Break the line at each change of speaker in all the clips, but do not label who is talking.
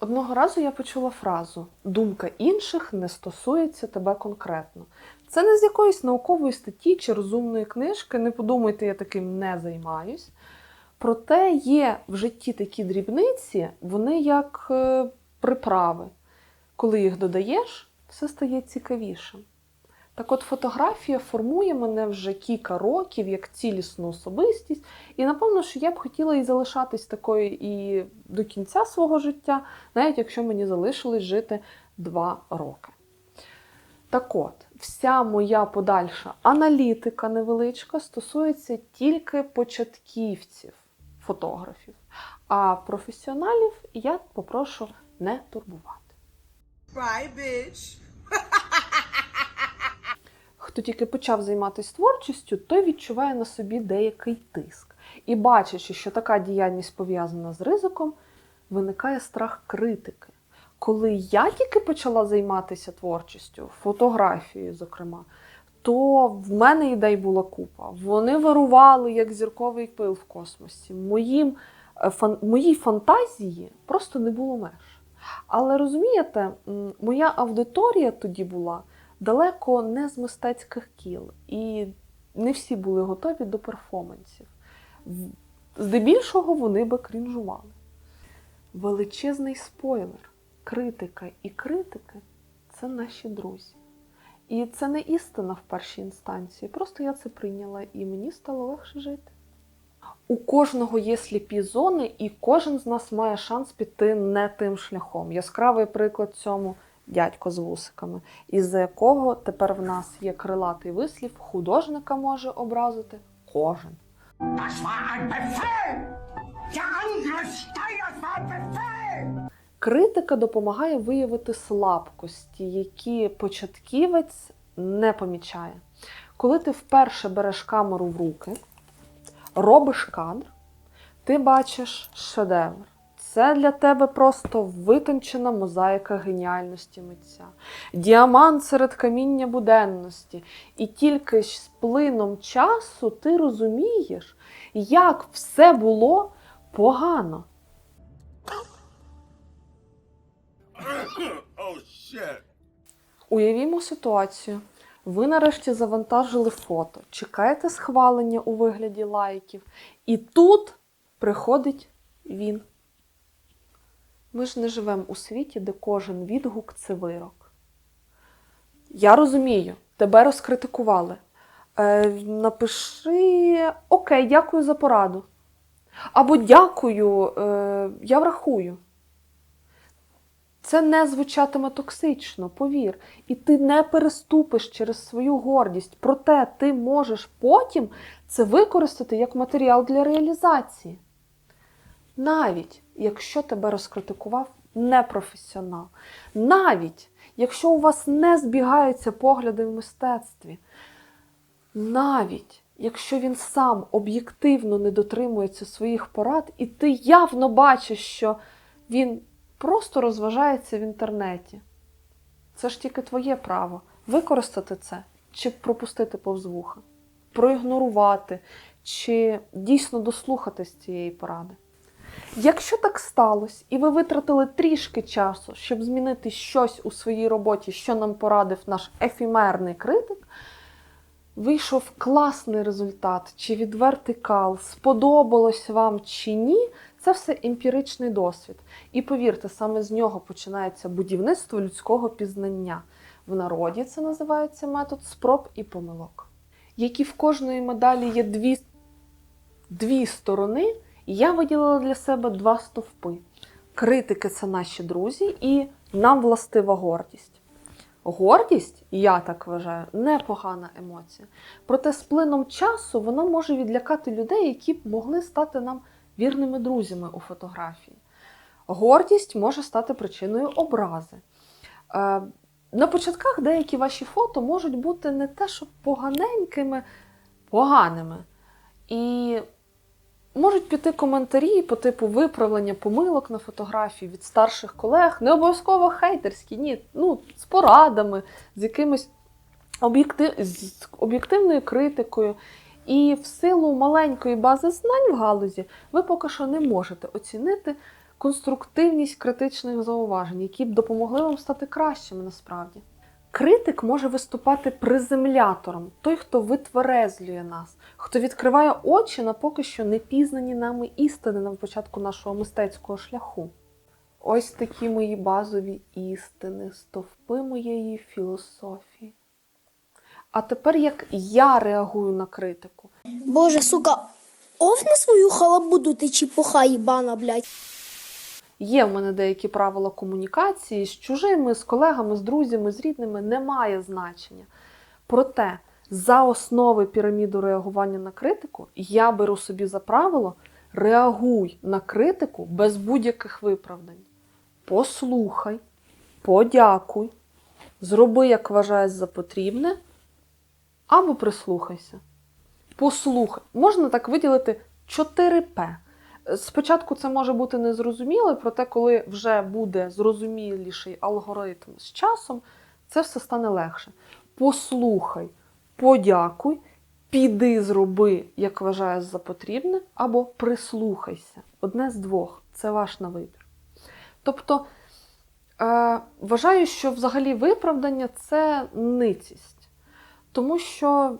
Одного разу я почула фразу Думка інших не стосується тебе конкретно. Це не з якоїсь наукової статті чи розумної книжки, не подумайте, я таким не займаюсь. Проте є в житті такі дрібниці, вони як е, приправи. Коли їх додаєш, все стає цікавішим. Так от фотографія формує мене вже кілька років як цілісну особистість, і напевно, що я б хотіла і залишатись такою і до кінця свого життя, навіть якщо мені залишилось жити два роки. Так от, вся моя подальша аналітика невеличка стосується тільки початківців фотографів, а професіоналів я попрошу не турбувати.
Bye, bitch.
Хто тільки почав займатися творчістю, той відчуває на собі деякий тиск. І бачачи, що така діяльність пов'язана з ризиком, виникає страх критики. Коли я тільки почала займатися творчістю, фотографією, зокрема, то в мене ідей була купа. Вони вирували як зірковий пил в космосі. Моїм, е, фан, моїй фантазії просто не було меж. Але розумієте, моя аудиторія тоді була далеко не з мистецьких кіл, і не всі були готові до перформансів. Здебільшого вони би крінжували. Величезний спойлер. Критика і критики це наші друзі. І це не істина в першій інстанції. Просто я це прийняла і мені стало легше жити. У кожного є сліпі зони, і кожен з нас має шанс піти не тим шляхом. Яскравий приклад цьому дядько з вусиками, із-за якого тепер в нас є крилатий вислів, художника може образити кожен. Критика допомагає виявити слабкості, які початківець не помічає. Коли ти вперше береш камеру в руки, робиш кадр, ти бачиш шедевр. Це для тебе просто витончена мозаїка геніальності митця, діамант серед каміння буденності. І тільки з плином часу ти розумієш, як все було погано.
oh shit.
Уявімо ситуацію. Ви нарешті завантажили фото, чекаєте схвалення у вигляді лайків, і тут приходить він. Ми ж не живемо у світі, де кожен відгук це вирок. Я розумію, тебе розкритикували. Е, напиши Окей, дякую за пораду. Або дякую, е, я врахую. Це не звучатиме токсично, повір. І ти не переступиш через свою гордість. Проте ти можеш потім це використати як матеріал для реалізації. Навіть якщо тебе розкритикував непрофесіонал, навіть якщо у вас не збігаються погляди в мистецтві, навіть якщо він сам об'єктивно не дотримується своїх порад, і ти явно бачиш, що він просто розважається в інтернеті. Це ж тільки твоє право використати це чи пропустити повз вуха, проігнорувати, чи дійсно дослухатись цієї поради. Якщо так сталося, і ви витратили трішки часу, щоб змінити щось у своїй роботі, що нам порадив наш ефімерний критик, вийшов класний результат, чи відвертий кал, сподобалось вам чи ні, це все емпіричний досвід. І повірте, саме з нього починається будівництво людського пізнання. В народі це називається метод спроб і помилок. Які в кожної медалі є дві, дві сторони, я виділила для себе два стовпи. Критики це наші друзі, і нам властива гордість. Гордість, я так вважаю, непогана емоція. Проте з плином часу вона може відлякати людей, які б могли стати нам вірними друзями у фотографії. Гордість може стати причиною образи. Е, На початках деякі ваші фото можуть бути не те, що поганенькими, поганими. І можуть піти коментарі по типу виправлення помилок на фотографії від старших колег, не обов'язково хейтерські, ні, ну, з порадами, з якимось об'єктив... з об'єктивною критикою. І в силу маленької бази знань в галузі ви поки що не можете оцінити конструктивність критичних зауважень, які б допомогли вам стати кращими насправді. Критик може виступати приземлятором, той, хто витверезлює нас, хто відкриває очі на поки що не пізнані нами істини на початку нашого мистецького шляху. Ось такі мої базові істини, стовпи моєї філософії. А тепер як я реагую на критику?
Боже, сука, овни свою халабуду ти чіпуха їбана, блядь.
Є в мене деякі правила комунікації з чужими, з колегами, з друзями, з рідними немає значення. Проте, за основи піраміду реагування на критику, я беру собі за правило реагуй на критику без будь-яких виправдань. Послухай, подякуй, зроби, як вважаєш за потрібне, або прислухайся. Послухай. Можна так виділити 4П. Спочатку це може бути незрозуміло, проте, коли вже буде зрозуміліший алгоритм з часом, це все стане легше. Послухай, подякуй, піди зроби, як вважаєш за потрібне, або прислухайся. Одне з двох це ваш на вибір. Тобто, е, вважаю, що взагалі виправдання це ницість. Тому що,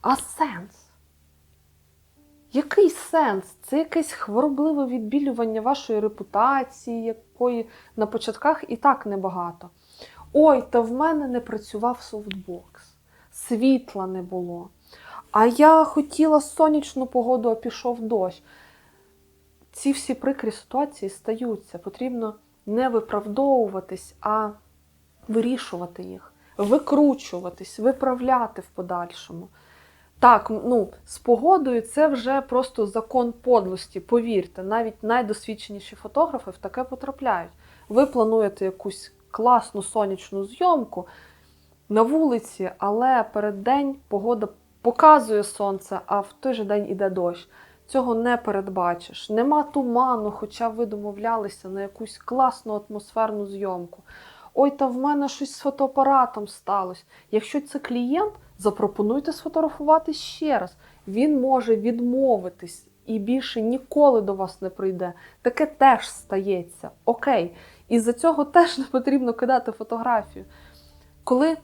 а сенс? Який сенс? Це якесь хворобливе відбілювання вашої репутації, якої на початках і так небагато. Ой, та в мене не працював софтбокс, світла не було. А я хотіла сонячну погоду, а пішов дощ. Ці всі прикрі ситуації стаються. Потрібно не виправдовуватись, а вирішувати їх, викручуватись, виправляти в подальшому. Так, ну, з погодою це вже просто закон подлості, повірте, навіть найдосвідченіші фотографи в таке потрапляють. Ви плануєте якусь класну сонячну зйомку на вулиці, але перед день погода показує сонце, а в той же день іде дощ. Цього не передбачиш. Нема туману, хоча ви домовлялися на якусь класну атмосферну зйомку. Ой, та в мене щось з фотоапаратом сталося. Якщо це клієнт, запропонуйте сфотографувати ще раз. Він може відмовитись і більше ніколи до вас не прийде. Таке теж стається. Окей. І за цього теж не потрібно кидати фотографію. Коли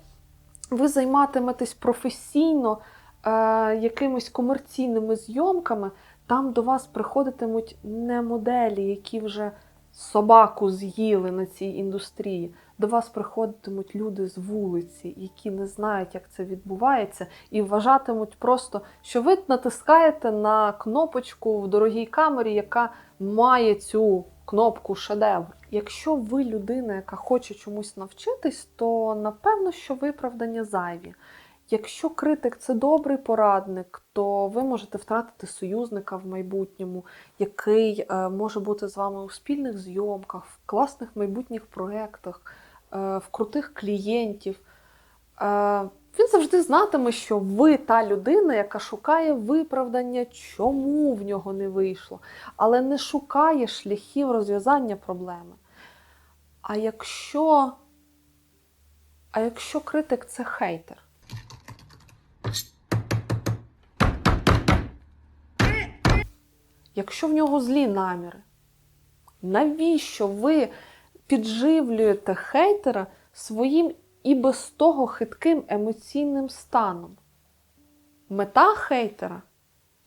ви займатиметесь професійно е, якимись комерційними зйомками, там до вас приходитимуть не моделі, які вже собаку з'їли на цій індустрії. До вас приходитимуть люди з вулиці, які не знають, як це відбувається, і вважатимуть просто, що ви натискаєте на кнопочку в дорогій камері, яка має цю кнопку шедевр. Якщо ви людина, яка хоче чомусь навчитись, то напевно, що виправдання зайві. Якщо критик це добрий порадник, то ви можете втратити союзника в майбутньому, який е, може бути з вами у спільних зйомках, в класних майбутніх проєктах, в крутих клієнтів. Е, він завжди знатиме, що ви та людина, яка шукає виправдання, чому в нього не вийшло, але не шукає шляхів розв'язання проблеми. А якщо, а якщо критик це хейтер? Якщо в нього злі наміри, навіщо ви підживлюєте хейтера своїм і без того хитким емоційним станом? Мета хейтера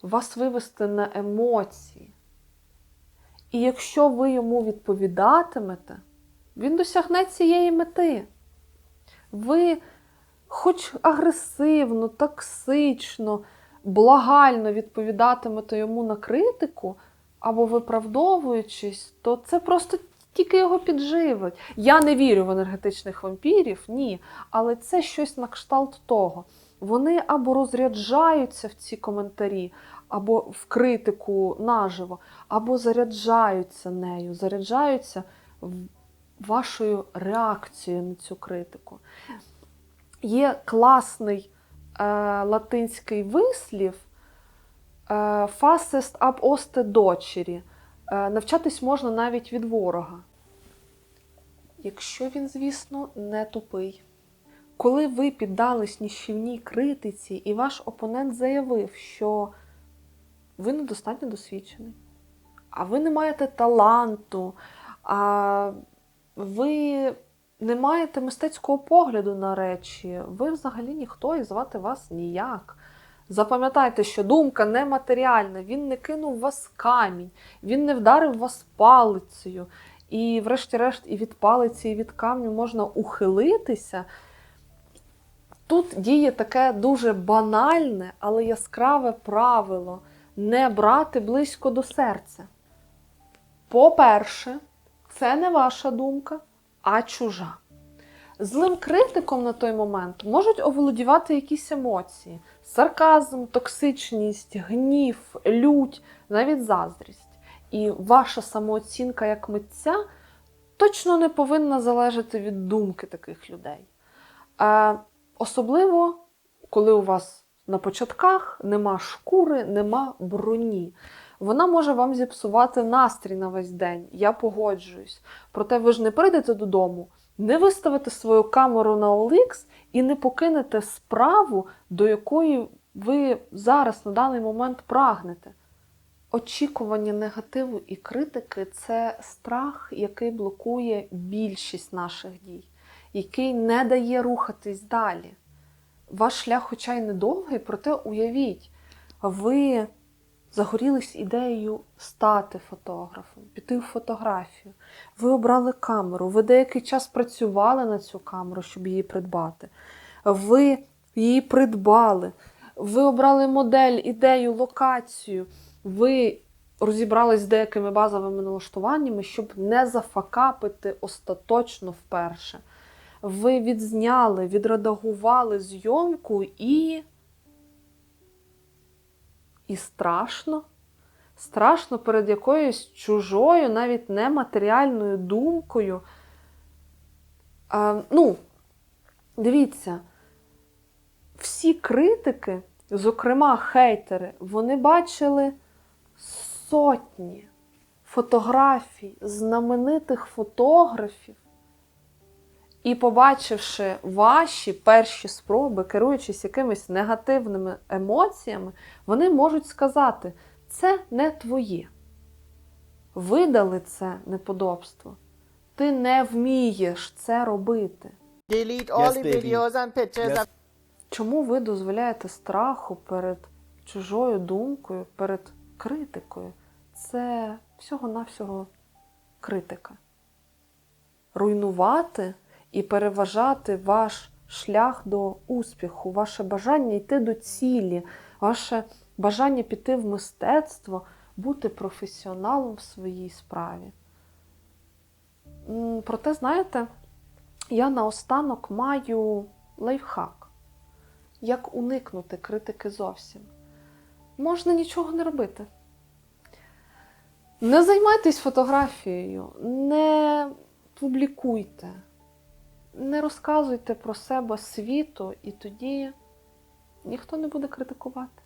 вас вивести на емоції. І якщо ви йому відповідатимете, він досягне цієї мети. Ви хоч агресивно, токсично, благально відповідатимете йому на критику або виправдовуючись, то це просто тільки його підживить. Я не вірю в енергетичних вампірів, ні. Але це щось на кшталт того. Вони або розряджаються в ці коментарі, або в критику наживо, або заряджаються нею, заряджаються вашою реакцією на цю критику. Є класний е, латинський вислів е, «Facest ab oste дочері. Е, навчатись можна навіть від ворога. Якщо він, звісно, не тупий. Коли ви піддались ніщівній критиці, і ваш опонент заявив, що ви недостатньо досвідчений, а ви не маєте таланту, а ви не маєте мистецького погляду на речі, ви взагалі ніхто і звати вас ніяк. Запам'ятайте, що думка нематеріальна, він не кинув вас камінь, він не вдарив вас палицею. І, врешті-решт, і від палиці, і від камню можна ухилитися. Тут діє таке дуже банальне, але яскраве правило не брати близько до серця. По-перше, це не ваша думка, а чужа. Злим критиком на той момент можуть оволодівати якісь емоції: сарказм, токсичність, гнів, лють, навіть заздрість. І ваша самооцінка як митця точно не повинна залежати від думки таких людей. Особливо, коли у вас на початках нема шкури, нема броні. Вона може вам зіпсувати настрій на весь день. Я погоджуюсь. Проте ви ж не прийдете додому, не виставите свою камеру на OLX і не покинете справу, до якої ви зараз на даний момент прагнете. Очікування негативу і критики це страх, який блокує більшість наших дій, який не дає рухатись далі. Ваш шлях, хоча й недовгий, проте уявіть, ви загорілись ідеєю стати фотографом, піти в фотографію. Ви обрали камеру, ви деякий час працювали на цю камеру, щоб її придбати. Ви її придбали, ви обрали модель, ідею, локацію. Ви розібрались з деякими базовими налаштуваннями, щоб не зафакапити остаточно вперше. Ви відзняли, відредагували зйомку і. І страшно. Страшно перед якоюсь чужою, навіть нематеріальною думкою. А, ну, дивіться, всі критики, зокрема хейтери, вони бачили сотні фотографій знаменитих фотографів. І побачивши ваші перші спроби, керуючись якимись негативними емоціями, вони можуть сказати: це не твоє. Видали це неподобство. Ти не вмієш це робити.
Delete all
Yes,
the videos and pictures
Yes.
Чому ви дозволяєте страху перед чужою думкою, перед критикою? Це всього-навсього критика. Руйнувати і переважати ваш шлях до успіху, ваше бажання йти до цілі, ваше бажання піти в мистецтво, бути професіоналом в своїй справі. Проте, знаєте, я наостанок маю лайфхак. Як уникнути критики зовсім? Можна нічого не робити. Не займайтесь фотографією, не публікуйте, не розказуйте про себе світу, і тоді ніхто не буде критикувати.